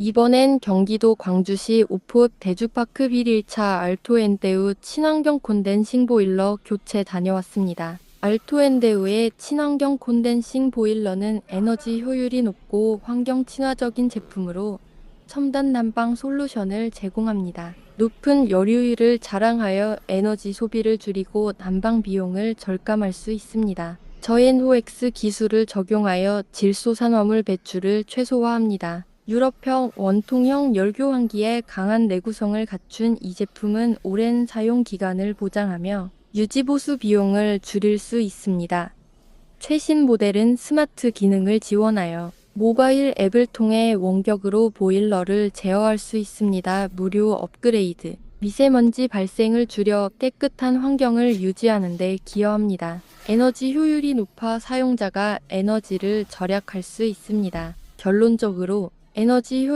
이번엔 경기도 광주시 오포 대주파크 빌 1차 알토엔데우 친환경 콘덴싱 보일러 교체 다녀왔습니다. 알토엔데우의 친환경 콘덴싱 보일러는 에너지 효율이 높고 환경 친화적인 제품으로 첨단 난방 솔루션을 제공합니다. 높은 열효율을 자랑하여 에너지 소비를 줄이고 난방 비용을 절감할 수 있습니다. 저엔 호엑스 기술을 적용하여 질소산화물 배출을 최소화합니다. 유럽형 원통형 열교환기에 강한 내구성을 갖춘 이 제품은 오랜 사용 기간을 보장하며 유지보수 비용을 줄일 수 있습니다. 최신 모델은 스마트 기능을 지원하여 모바일 앱을 통해 원격으로 보일러를 제어할 수 있습니다. 무료 업그레이드. 미세먼지 발생을 줄여 깨끗한 환경을 유지하는 데 기여합니다. 에너지 효율이 높아 사용자가 에너지를 절약할 수 있습니다. 결론적으로 에너지 효